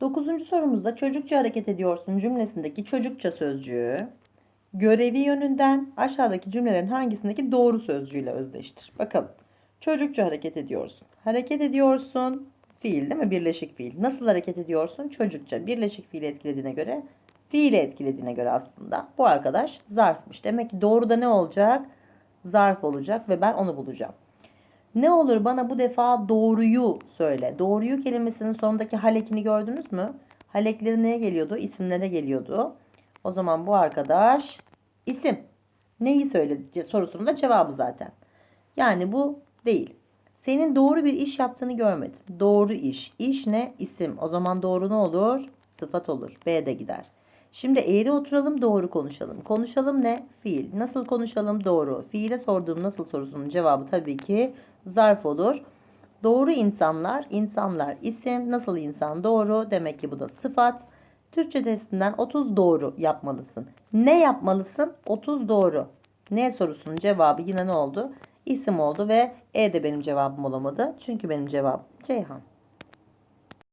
Dokuzuncu sorumuzda çocukça hareket ediyorsun cümlesindeki çocukça sözcüğü görevi yönünden aşağıdaki cümlelerin hangisindeki doğru sözcüğüyle özdeştir. Bakalım. Çocukça hareket ediyorsun. Hareket ediyorsun. Fiil değil mi? Birleşik fiil. Nasıl hareket ediyorsun? Çocukça. Birleşik fiili etkilediğine göre fiili etkilediğine göre aslında bu arkadaş zarfmış. Demek ki doğruda ne olacak? Zarf olacak ve ben onu bulacağım. Ne olur bana bu defa doğruyu söyle. Doğruyu kelimesinin sonundaki halekini gördünüz mü? Halekleri neye geliyordu? İsimlere geliyordu. O zaman bu arkadaş isim. Neyi söyledi sorusunun da cevabı zaten. Yani bu değil. Senin doğru bir iş yaptığını görmedim. Doğru iş. İş ne? İsim. O zaman doğru ne olur? Sıfat olur. B de gider. Şimdi eğri oturalım doğru konuşalım. Konuşalım ne? Fiil. Nasıl konuşalım? Doğru. Fiile sorduğum nasıl sorusunun cevabı tabii ki zarf olur. Doğru insanlar, insanlar isim, nasıl insan doğru. Demek ki bu da sıfat. Türkçe testinden 30 doğru yapmalısın. Ne yapmalısın? 30 doğru. Ne sorusunun cevabı yine ne oldu? İsim oldu ve E de benim cevabım olamadı. Çünkü benim cevabım Ceyhan.